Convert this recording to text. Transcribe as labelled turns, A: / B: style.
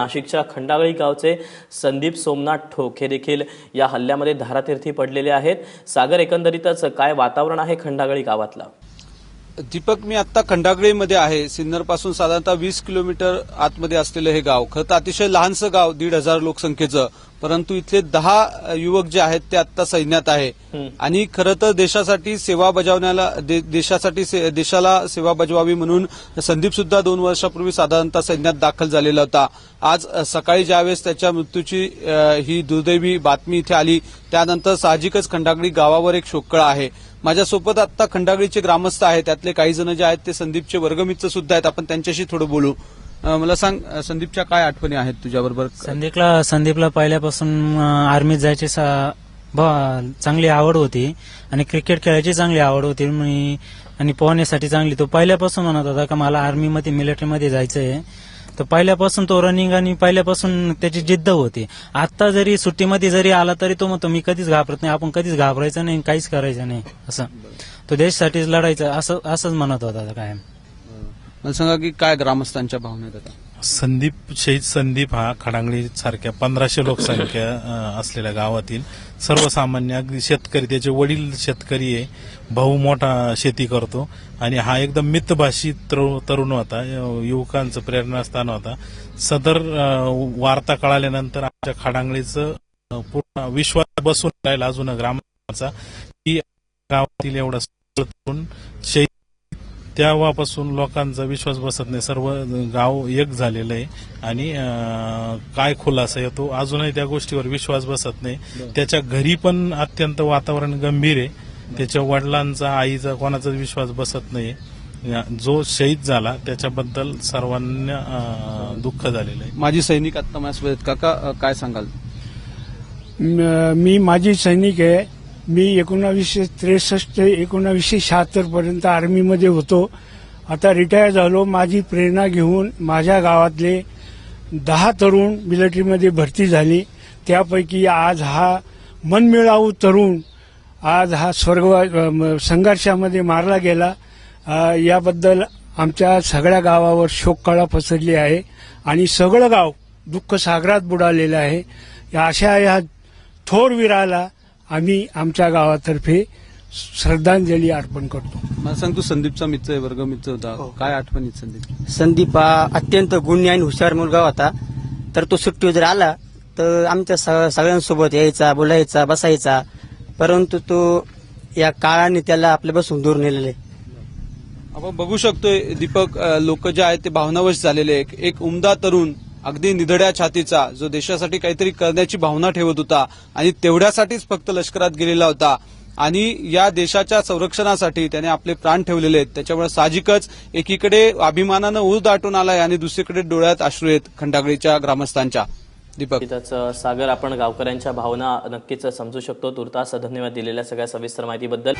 A: नाशिकच्या खंडागळी गावचे संदीप सोमनाथ ठोक हे देखील या हल्ल्यामध्ये धारातीर्थी पडलेले आहेत. सागर एकंदरीतच काय वातावरण आहे खंडागळी गावातलं?
B: दीपक मी आता खंडागळीमध्ये आहे. सिन्नरपासून साधारणतः वीस किलोमीटर आतमध्ये असलेलं हे गाव. खरं तर अतिशय लहानसं गाव दीड हजार लोकसंख्येचं. परंतु इथले दहा युवक जे आहेत ते आता सैन्यात आहे. आणि खरं तर देशासाठी सेवा बजावण्याला दे- देशासाठी से- देशाला सेवा बजवावी म्हणून संदीप सुद्धा दोन वर्षापूर्वी साधारणतः सैन्यात दाखल झालेला होता. आज सकाळी ज्यावेळेस त्याच्या मृत्यूची ही दुर्दैवी बातमी इथे आली त्यानंतर साहजिकच खंडागळी गावावर एक शोककळा आहे. माझ्यासोबत आता खंडागळीचे ग्रामस्थ आहेत. त्यातले काही जण जे आहेत ते संदीपचे वर्गमित्र सुद्धा आहेत. आपण त्यांच्याशी थोडं बोलू. मला सांग संदीपच्या काय आठवणी आहेत तुझ्याबरोबर?
C: संदीपला संदीपला पहिल्यापासून आर्मीत जायची सा- चांगली आवड होती. आणि क्रिकेट खेळायची चांगली आवड होती. मी- आणि पोहण्यासाठी चांगली. तो पहिल्यापासून म्हणत होता का मला आर्मीमध्ये मिलिटरीमध्ये आहे तर पहिल्यापासून तो रनिंग आणि पहिल्यापासून त्याची जिद्द होती. आता जरी सुट्टीमध्ये जरी आला तरी तो म्हणतो मी कधीच घाबरत नाही आपण कधीच घाबरायचं नाही काहीच करायचं नाही असं. तो देशासाठीच लढायचं असं असंच म्हणत होता कायम.
B: मला सांगा की काय ग्रामस्थांच्या भावना आहेत आता?
D: संदीप शहीद संदीप हा खडांगळी सारख्या पंधराशे लोकसंख्या असलेल्या गावातील सर्वसामान्य अगदी शेतकरी त्याचे वडील शेतकरी आहे. भाऊ मोठा शेती करतो. आणि हा एकदम मितभाषी तरु- तरुण होता. युवकांचं प्रेरणास्थान होता. सदर वार्ता कळाल्यानंतर आमच्या खडांगळीचं पूर्ण विश्वास बसून राहिला अजून ग्रामाचा की गावातील एवढा तरुण शहीद तेव्हापासून लोकांचा विश्वास बसत नाही. सर्व गाव एक झालेलं आहे. आणि काय खुलासा येतो अजूनही त्या गोष्टीवर विश्वास बसत नाही. त्याच्या घरी पण अत्यंत वातावरण गंभीर आहे. त्याच्या वडिलांचा आईचा कोणाचा विश्वास बसत नाही. जो शहीद झाला त्याच्याबद्दल सर्वांना दुःख झालेलं आहे.
B: माजी सैनिक आता माझ्यासोबत. काका काय सांगाल?
E: म- मी माजी सैनिक आहे. मी एकोणावीसशे त्रेसष्ट ते एकोणावीसशे शहात्तरपर्यंत आर्मीमध्ये होतो. आता रिटायर झालो. माझी प्रेरणा घेऊन माझ्या गावातले दहा तरुण मिलिटरीमध्ये भरती झाली. त्यापैकी आज हा मनमिळावू तरुण आज हा स्वर्ग संघर्षामध्ये मारला गेला. याबद्दल आमच्या सगळ्या गावावर शोककळा पसरली आहे आणि सगळं गाव दुःख सागरात बुडालेलं आहे. या अशा या थोर वीराला आम्ही आमच्या गावातर्फे श्रद्धांजली अर्पण करतो.
B: मला सांग तू संदीपचा मित्र आहे वर्गमित्र होता. काय आठवणीत संदीप?
F: संदीप हा अत्यंत गुणी आणि हुशार मुलगा होता. तर तो सुट्टीवर जर आला तर आमच्या स- सगळ्यांसोबत यायचा बोलायचा बसायचा. परंतु तो या काळाने त्याला आपल्या बसून दूर नेलेले.
B: आपण बघू शकतोय दीपक लोक जे आहेत ते भावनावश झालेले आहेत. एक उमदा तरुण अगदी निधड्या छातीचा जो देशासाठी काहीतरी करण्याची भावना ठेवत होता आणि तेवढ्यासाठीच फक्त लष्करात गेलेला होता. आणि या देशाच्या संरक्षणासाठी त्याने आपले प्राण ठेवलेले आहेत. त्याच्यामुळे साहजिकच एकीकडे अभिमानानं ऊर दाटून आलाय आणि दुसरीकडे डोळ्यात अश्रू आहेत खंडागडीच्या ग्रामस्थांच्या. दीपक.
A: सागर आपण गावकऱ्यांच्या भावना नक्कीच समजू शकतो. तुर्तास धन्यवाद दिलेल्या सगळ्या सविस्तर माहितीबद्दल.